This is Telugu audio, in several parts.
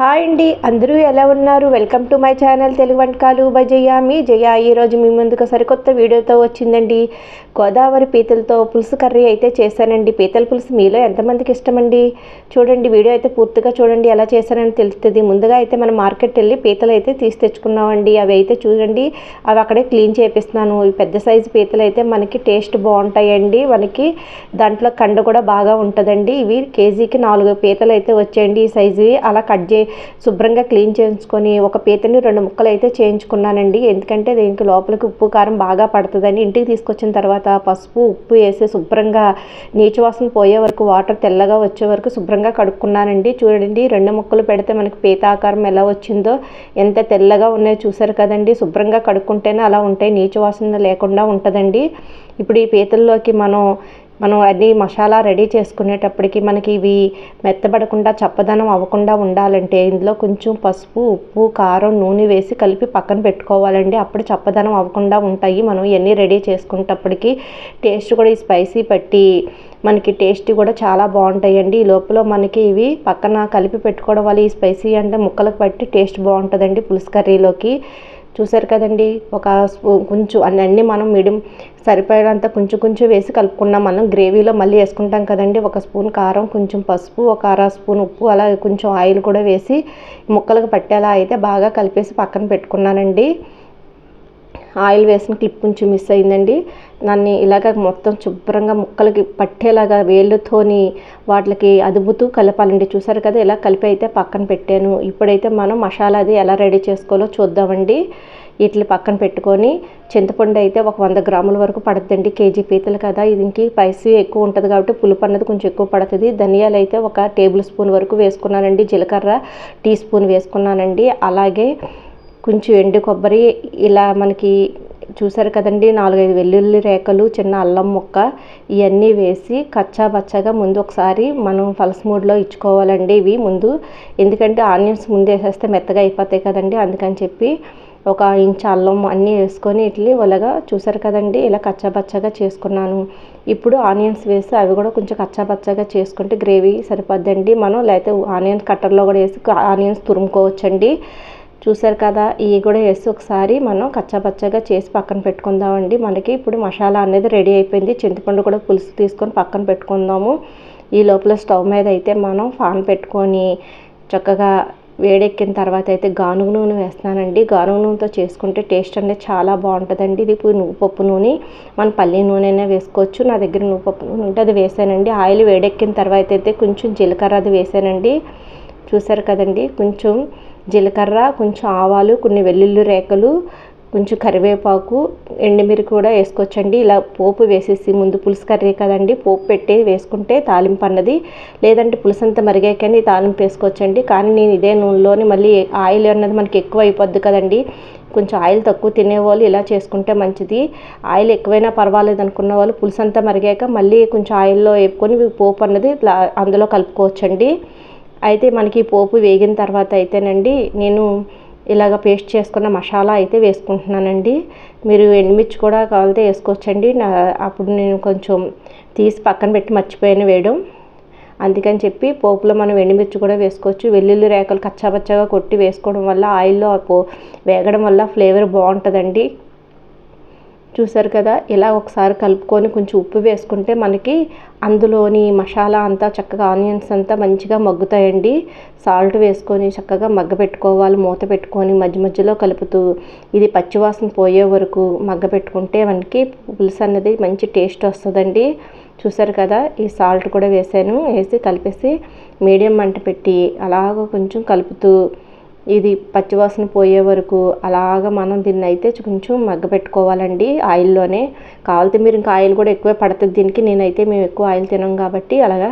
హాయ్ అండి అందరూ ఎలా ఉన్నారు? Welcome to my channel Telugu వంటకాలు బై జయ. మీ జయ ఈరోజు మీ ముందుకు సరికొత్త వీడియోతో వచ్చిందండి. గోదావరి పీతలతో పులుసు కర్రీ అయితే చేశానండి. పీతల పులుసు మీలో ఎంతమందికి ఇష్టమండి? చూడండి వీడియో అయితే పూర్తిగా చూడండి. ఎలా చేశానని తెలుస్తుంది. ముందుగా అయితే మనం మార్కెట్ వెళ్ళి పీతలు అయితే తీసి తెచ్చుకున్నామండి. అవి అయితే చూడండి అవి అక్కడే క్లీన్ చేపిస్తున్నాను. ఈ పెద్ద సైజు పీతలు అయితే మనకి టేస్ట్ బాగుంటాయండి. మనకి దాంట్లో కండ కూడా బాగా ఉంటుందండి. ఇవి కేజీకి నాలుగు పీతలు అయితే వచ్చాయండి ఈ సైజువి. అలా కట్ చేసి శుభ్రంగా క్లీన్ చేయించుకొని ఒక పీతని రెండు ముక్కలు అయితే చేయించుకున్నానండి. ఎందుకంటే దీనికి లోపలికి ఉప్పు కారం బాగా పడుతుందని ఇంటికి తీసుకొచ్చిన తర్వాత పసుపు ఉప్పు వేసి శుభ్రంగా నీచు వాసన పోయే వరకు వాటర్ తెల్లగా వచ్చే వరకు శుభ్రంగా కడుక్కున్నానండి. చూడండి రెండు ముక్కలు పెడితే మనకి పీత ఆకారం ఎలా వచ్చిందో ఎంత తెల్లగా ఉన్నాయో చూసారు కదండి. శుభ్రంగా కడుక్కుంటేనే అలా ఉంటాయి నీచు వాసన లేకుండా ఉంటుందండి. ఇప్పుడు ఈ పీతల్లోకి మనం మనం అన్ని మసాలా రెడీ చేసుకునేటప్పటికి మనకి ఇవి మెత్తబడకుండా చప్పదనం అవ్వకుండా ఉండాలంటే ఇందులో కొంచెం పసుపు ఉప్పు కారం నూనె వేసి కలిపి పక్కన పెట్టుకోవాలండి. అప్పుడు చప్పదనం అవ్వకుండా ఉంటాయి. మనం ఇవన్నీ రెడీ చేసుకునేటప్పటికి టేస్ట్ కూడా ఈ స్పైసీ పట్టి మనకి టేస్ట్ కూడా చాలా బాగుంటాయండి. ఈ లోపల మనకి ఇవి పక్కన కలిపి పెట్టుకోవడం వల్ల ఈ స్పైసీ అంటే ముక్కలకు పట్టి టేస్ట్ బాగుంటుందండి పులుసు కర్రీలోకి. చూసారు కదండి. ఒక స్పూ కొంచెం అన్నీ మనం మీడియం సరిపడినంత కొంచెం కొంచెం వేసి కలుపుకున్నాం. మనం గ్రేవీలో మళ్ళీ వేసుకుంటాం కదండి. ఒక స్పూన్ కారం కొంచెం పసుపు ఒక అర స్పూన్ ఉప్పు అలా కొంచెం ఆయిల్ కూడా వేసి ముక్కలకు పట్టేలా అయితే బాగా కలిపేసి పక్కన పెట్టుకున్నానండి. ఆయిల్ వేసిన క్లిప్ కొంచెం మిస్ అయిందండి. దాన్ని ఇలాగ మొత్తం శుభ్రంగా ముక్కలకి పట్టేలాగా వేళ్ళతోని వాటికి అదుపుతూ కలపాలండి. చూసారు కదా ఇలా కలిపి అయితే పక్కన పెట్టాను. ఇప్పుడైతే మనం మసాలా అది ఎలా రెడీ చేసుకోవాలో చూద్దామండి. వీటిని పక్కన పెట్టుకొని చింతపండు అయితే ఒక వంద గ్రాముల వరకు పడుతుందండి. కేజీ పీతలు కదా దీనికి స్పైసీ ఎక్కువ ఉంటుంది కాబట్టి పులుపు అన్నది కొంచెం ఎక్కువ పడుతుంది. ధనియాలు అయితే ఒక టేబుల్ స్పూన్ వరకు వేసుకున్నానండి. జీలకర్ర టీ స్పూన్ వేసుకున్నానండి. అలాగే కొంచెం ఎండు కొబ్బరి ఇలా మనకి చూసారు కదండి నాలుగైదు వెల్లుల్లి రేఖలు చిన్న అల్లం ముక్క ఇవన్నీ వేసి కచ్చా బచ్చగా ముందు ఒకసారి మనం పలస మూడ్లో ఇచ్చుకోవాలండి ఇవి ముందు. ఎందుకంటే ఆనియన్స్ ముందు వేసేస్తే మెత్తగా అయిపోతాయి కదండి అందుకని చెప్పి ఒక ఇంచు అల్లం అన్నీ వేసుకొని ఇట్లీ ఒలగా చూసారు కదండి ఇలా కచ్చాబచ్చగా చేసుకున్నాను. ఇప్పుడు ఆనియన్స్ వేసి అవి కూడా కొంచెం కచ్చాబచ్చగా చేసుకుంటే గ్రేవీ సరిపోద్దండి. మనం లేకపోతే ఆనియన్స్ కట్టర్లో కూడా వేసి ఆనియన్స్ తురుముకోవచ్చండి. చూసారు కదా ఇవి కూడా వేసి ఒకసారి మనం కచ్చాపచ్చగా చేసి పక్కన పెట్టుకుందామండి. మనకి ఇప్పుడు మసాలా అనేది రెడీ అయిపోయింది. చింతపండు కూడా పులుసు తీసుకొని పక్కన పెట్టుకుందాము. ఈ లోపల స్టవ్ మీద అయితే మనం ఫాన్ పెట్టుకొని చక్కగా వేడెక్కిన తర్వాత అయితే గానుగ నూనె వేస్తానండి గానుగ నూనెతో చేసుకుంటే టేస్ట్ అనేది చాలా బాగుంటుందండి. ఇది ఇప్పుడు నువ్వుపప్పు నూనె. మన పల్లి నూనె అయినా వేసుకోవచ్చు. నా దగ్గర నువ్వు పప్పు నూనె ఉంటే అది వేసానండి. ఆయిల్ వేడెక్కిన తర్వాత అయితే కొంచెం జీలకర్ర అది వేసానండి. చూసారు కదండి. కొంచెం జీలకర్ర కొంచెం ఆవాలు కొన్ని వెల్లుల్లి రేకలు కొంచెం కరివేపాకు ఎండుమిరి కూడా వేసుకోవచ్చండి. ఇలా పోపు వేసేసి ముందు పులుసు కర్రీ కదండి. పోపు పెట్టి వేసుకుంటే తాలింపు అన్నది. లేదంటే పులుసు అంతా మరిగాకని తాలింపు వేసుకోవచ్చండి. కానీ నేను ఇదే నూనెలోని మళ్ళీ ఆయిల్ అన్నది మనకి ఎక్కువ అయిపోద్ది కదండి. కొంచెం ఆయిల్ తక్కువ తినేవాళ్ళు ఇలా చేసుకుంటే మంచిది. ఆయిల్ ఎక్కువైనా పర్వాలేదు అనుకున్న వాళ్ళు పులుసు అంతా మరిగాక మళ్ళీ కొంచెం ఆయిల్లో వేపుకొని పోపు అన్నది అందులో కలుపుకోవచ్చండి. అయితే మనకి పోపు వేగిన తర్వాత అయితేనండి నేను ఇలాగ పేస్ట్ చేసుకున్న మసాలా అయితే వేసుకుంటున్నానండి. మీరు ఎండుమిర్చి కూడా కావాలితే వేసుకోవచ్చండి. నా అప్పుడు నేను కొంచెం తీసి పక్కన పెట్టి మర్చిపోయాను వేయడం. అందుకని చెప్పి పోపులో మనం ఎండుమిర్చి కూడా వేసుకోవచ్చు. వెల్లుల్లి రేకలు కచ్చాపచ్చగా కొట్టి వేసుకోవడం వల్ల ఆయిల్లో పో వేగడం వల్ల ఫ్లేవర్ బాగుంటుందండి. చూసారు కదా ఇలా ఒకసారి కలుపుకొని కొంచెం ఉప్పు వేసుకుంటే మనకి అందులోని మసాలా అంతా చక్కగా ఆనియన్స్ అంతా మంచిగా మగ్గుతాయండి. సాల్ట్ వేసుకొని చక్కగా మగ్గ పెట్టుకోవాలి మూత పెట్టుకొని మధ్య మధ్యలో కలుపుతూ ఇది పచ్చివాసన పోయే వరకు మగ్గ పెట్టుకుంటే మనకి పులుసు అన్నది మంచి టేస్ట్ వస్తుందండి. చూసారు కదా ఈ సాల్ట్ కూడా వేసాను వేసి కలిపేసి మీడియం మంట పెట్టి అలాగ కొంచెం కలుపుతూ ఇది పచ్చివాసన పోయే వరకు అలాగ మనం దీన్ని అయితే కొంచెం మగ్గ పెట్టుకోవాలండి ఆయిల్లోనే. కావాలితే మీరు ఇంకా ఆయిల్ కూడా ఎక్కువే పడుతుంది దీనికి. నేనైతే మేము ఎక్కువ ఆయిల్ తినం కాబట్టి అలాగా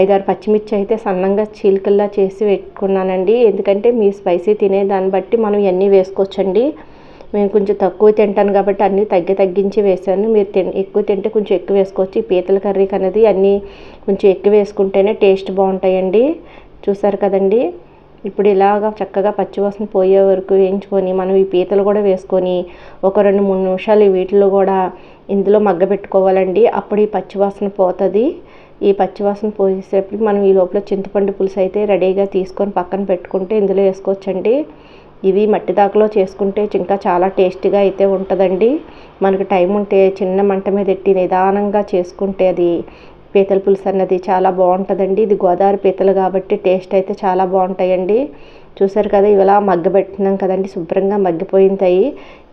ఐదారు పచ్చిమిర్చి అయితే సన్నంగా చీలికల్లా చేసి పెట్టుకున్నానండి. ఎందుకంటే మీ స్పైసీ తినే దాన్ని బట్టి మనం ఇవన్నీ వేసుకోవచ్చండి. మేము కొంచెం తక్కువ తింటాను కాబట్టి అన్నీ తగ్గి తగ్గించి వేసాను. మీరు తి ఎక్కువ తింటే కొంచెం ఎక్కువ వేసుకోవచ్చు. ఈ పీతల కర్రీకి అనేది అన్నీ కొంచెం ఎక్కువ వేసుకుంటేనే టేస్ట్ బాగుంటాయండి. చూసారు కదండి? ఇప్పుడు ఇలాగ చక్కగా పచ్చివాసన పోయే వరకు వేయించుకొని మనం ఈ పీతలు కూడా వేసుకొని ఒక రెండు మూడు నిమిషాలు వీటిలో కూడా ఇందులో మగ్గ పెట్టుకోవాలండి. అప్పుడు ఈ పచ్చివాసన పోతుంది. ఈ పచ్చివాసన పోసేటప్పటికి మనం ఈ లోపల చింతపండు పులుసు అయితే రెడీగా తీసుకొని పక్కన పెట్టుకుంటే ఇందులో వేసుకోవచ్చండి. ఇవి మట్టి దాకలో చేసుకుంటే ఇంకా చాలా టేస్టీగా అయితే ఉంటుందండి. మనకు టైం ఉంటే చిన్న మంట మీద ఎట్టి నిదానంగా చేసుకుంటే అది పీతల పులుసు అన్నది చాలా బాగుంటుందండి. ఇది గోదావరి పీతలు కాబట్టి టేస్ట్ అయితే చాలా బాగుంటాయండి. చూసారు కదా ఇలా మగ్గబెట్టినాం కదండి శుభ్రంగా మగ్గిపోయింటాయి.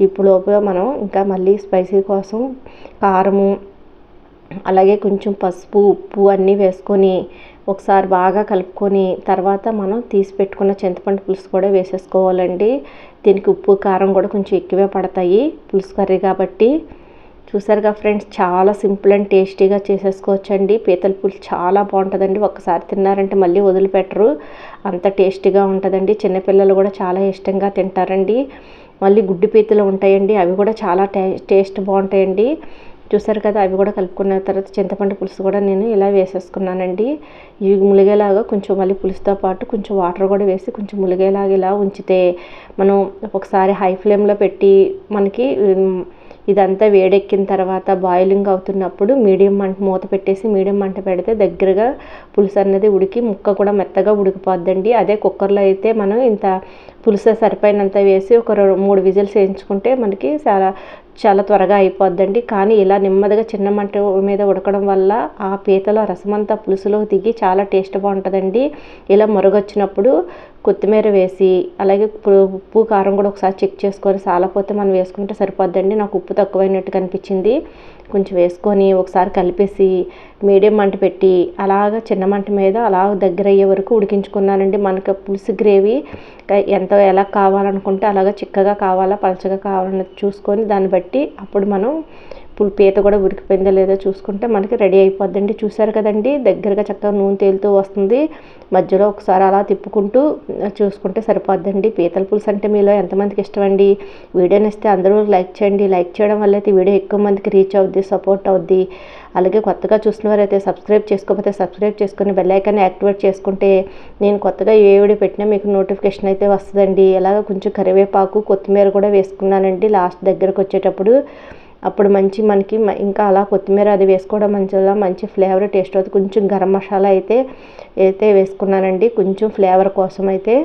ఇప్పుడు లోపల మనం ఇంకా మళ్ళీ స్పైసీ కోసం కారము అలాగే కొంచెం పసుపు ఉప్పు అన్నీ వేసుకొని ఒకసారి బాగా కలుపుకొని తర్వాత మనం తీసి పెట్టుకున్న చింతపండు పులుసు కూడా వేసేసుకోవాలండి. దీనికి ఉప్పు కారం కూడా కొంచెం ఎక్కువే పడతాయి పులుసు కర్రీ కాబట్టి. చూసారుగా ఫ్రెండ్స్ చాలా సింపుల్ అండ్ టేస్టీగా చేసేసుకోవచ్చండి. పీతల పులుసు చాలా బాగుంటుందండి. ఒకసారి తిన్నారంటే మళ్ళీ వదిలిపెట్టరు. అంత టేస్టీగా ఉంటుందండి. చిన్నపిల్లలు కూడా చాలా ఇష్టంగా తింటారండి. మళ్ళీ గుడ్డు పీతలు ఉంటాయండి. అవి కూడా చాలా టే టేస్ట్ బాగుంటాయండి. చూసారు కదా అవి కూడా కలుపుకున్న తర్వాత చింతపండు పులుసు కూడా నేను ఇలా వేసేసుకున్నానండి. ఇవి ములిగేలాగా కొంచెం మళ్ళీ పులుసుతో పాటు కొంచెం వాటర్ కూడా వేసి కొంచెం ములిగేలాగా ఇలా ఉంచితే మనం ఒకసారి హై ఫ్లేమ్లో పెట్టి మనకి ఇదంతా వేడెక్కిన తర్వాత బాయిలింగ్ అవుతున్నప్పుడు మీడియం మంట మూత పెట్టేసి మీడియం మంట పెడితే దగ్గరగా పులుసు అనేది ఉడికి ముక్క కూడా మెత్తగా ఉడికిపోద్దండి. అదే కుక్కర్లో అయితే మనం ఇంత పులుసు సరిపోయినంత వేసి ఒక మూడు విజిల్స్ వేయించుకుంటే మనకి చాలా చాలా త్వరగా అయిపోద్దండి. కానీ ఇలా నెమ్మదిగా చిన్న మంట మీద ఉడకడం వల్ల ఆ పీతలో రసమంతా పులుసులో దిగి చాలా టేస్ట్ బాగుంటుందండి. ఇలా మరుగొచ్చినప్పుడు కొత్తిమీర వేసి అలాగే ఉప్పు కారం కూడా ఒకసారి చెక్ చేసుకొని సాలపోతే మనం వేసుకుంటే సరిపోద్దండి. నాకు ఉప్పు తక్కువైనట్టు కనిపించింది. కొంచెం వేసుకొని ఒకసారి కలిపేసి మీడియం మంట పెట్టి అలాగ చిన్న మంట మీద అలా దగ్గర అయ్యే వరకు ఉడికించుకున్నానండి. మనకు పులుసు గ్రేవీ ఎంత ఎలా కావాలనుకుంటే అలాగ చిక్కగా కావాలా పలచగా కావాలన్నది చూసుకొని దాన్ని బట్టి అప్పుడు మనం పులిపేత పీత కూడా ఉరికిపోయిందో లేదో చూసుకుంటే మనకి రెడీ అయిపోద్దండి. చూసారు కదండి? దగ్గరగా చక్కగా నూనె తేలుతూ వస్తుంది. మధ్యలో ఒకసారి అలా తిప్పుకుంటూ చూసుకుంటే సరిపోద్దండి. పీతల పులుసు అంటే మీలో ఎంతమందికి ఇష్టమండి? వీడియోని ఇస్తే అందరూ లైక్ చేయండి. లైక్ చేయడం వల్ల అయితే వీడియో ఎక్కువ మందికి రీచ్ అవుద్ది సపోర్ట్ అవుద్ది. అలాగే కొత్తగా చూసిన వారైతే సబ్స్క్రైబ్ చేసుకోకపోతే సబ్స్క్రైబ్ చేసుకుని బెల్లైకాన్ని యాక్టివేట్ చేసుకుంటే నేను కొత్తగా ఏ వీడియో పెట్టినా మీకు నోటిఫికేషన్ అయితే వస్తుందండి. అలాగే కొంచెం కరివేపాకు కొత్తిమీర కూడా వేసుకున్నానండి. లాస్ట్ దగ్గరకు వచ్చేటప్పుడు అప్పుడు మంచి మనకి ఇంకా అలా కొత్తిమీర అది వేసుకోవడం మంచిగా మంచి ఫ్లేవర్ టేస్ట్ అవుతుంది కొంచెం గరం మసాలా అయితే అయితే వేసుకున్నానండి. కొంచెం ఫ్లేవర్ కోసం అయితే.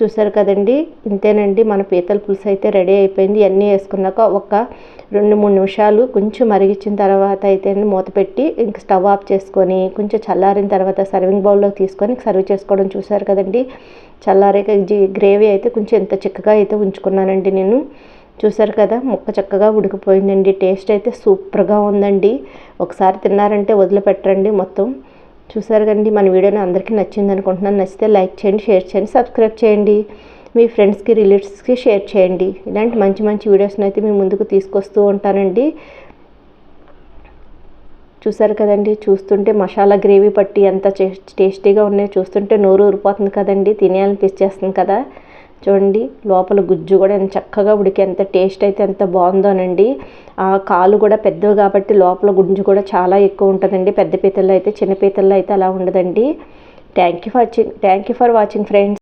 చూసారు కదండి? ఇంతేనండి. మన పీతల పులుసు అయితే రెడీ అయిపోయింది. ఇవన్నీ వేసుకున్నాక ఒక రెండు మూడు నిమిషాలు కొంచెం మరిగించిన తర్వాత అయితే మూత పెట్టి ఇంక స్టవ్ ఆఫ్ చేసుకొని కొంచెం చల్లారిన తర్వాత సర్వింగ్ బౌల్లో తీసుకొని సర్వ్ చేసుకోవడం చూసారు కదండి? చల్లారాక గ్రేవీ అయితే కొంచెం ఎంత చిక్కగా అయితే ఉంచుకున్నానండి నేను. చూసారు కదా ముక్క చక్కగా ఉడికిపోయిందండి. టేస్ట్ అయితే సూపర్గా ఉందండి. ఒకసారి తిన్నారంటే వదిలిపెట్టండి మొత్తం. చూసారు కండి మన వీడియోని అందరికీ నచ్చింది అనుకుంటున్నాను. నచ్చితే లైక్ చేయండి షేర్ చేయండి సబ్స్క్రైబ్ చేయండి. మీ ఫ్రెండ్స్కి రిలేటివ్స్కి షేర్ చేయండి. ఇలాంటి మంచి మంచి వీడియోస్ని అయితే మీ ముందుకు తీసుకొస్తూ ఉంటానండి. చూసారు కదండి చూస్తుంటే మసాలా గ్రేవీ పట్టి ఎంత టేస్టీగా ఉన్నాయో చూస్తుంటే నోరు ఊరిపోతుంది కదండి. తినేయాలనిపించేస్తుంది కదా. చూడండి లోపల గుజ్జు కూడా ఎంత చక్కగా ఉడికి ఎంత టేస్ట్ అయితే ఎంత బాగుందోనండి. ఆ కాలు కూడా పెద్దవి కాబట్టి లోపల గుజ్జు కూడా చాలా ఎక్కువ ఉంటుందండి. పెద్ద పీతల్లో అయితే చిన్న పీతల్లో అయితే అలా ఉండదండి. Thank you for thank you for watching friends